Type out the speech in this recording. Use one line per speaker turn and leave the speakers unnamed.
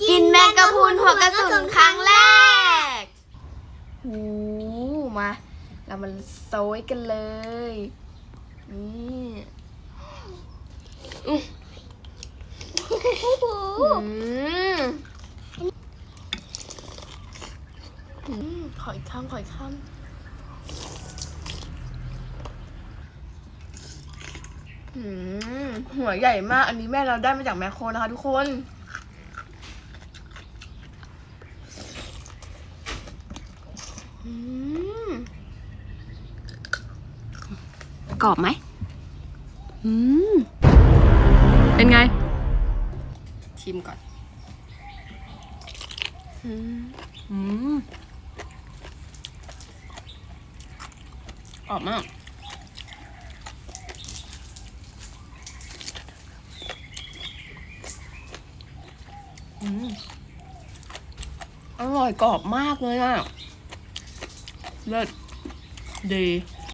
กินแมงกะพรุนหัวกระสุนครั้งแรกหูมา เรามาโซยกันเลย นี่อื้ออืมอืมขออีกคำขออีกคำอืมหัวใหญ่มาก อันนี้แม่เราได้มาจากแมคโครนะคะทุกคน อืม
กรอบไหมอืม เป็นไง
ชิมก่อน อืม
อืม
กรอบมาก อืม อร่อยกรอบมากเลยอะ เลิศดี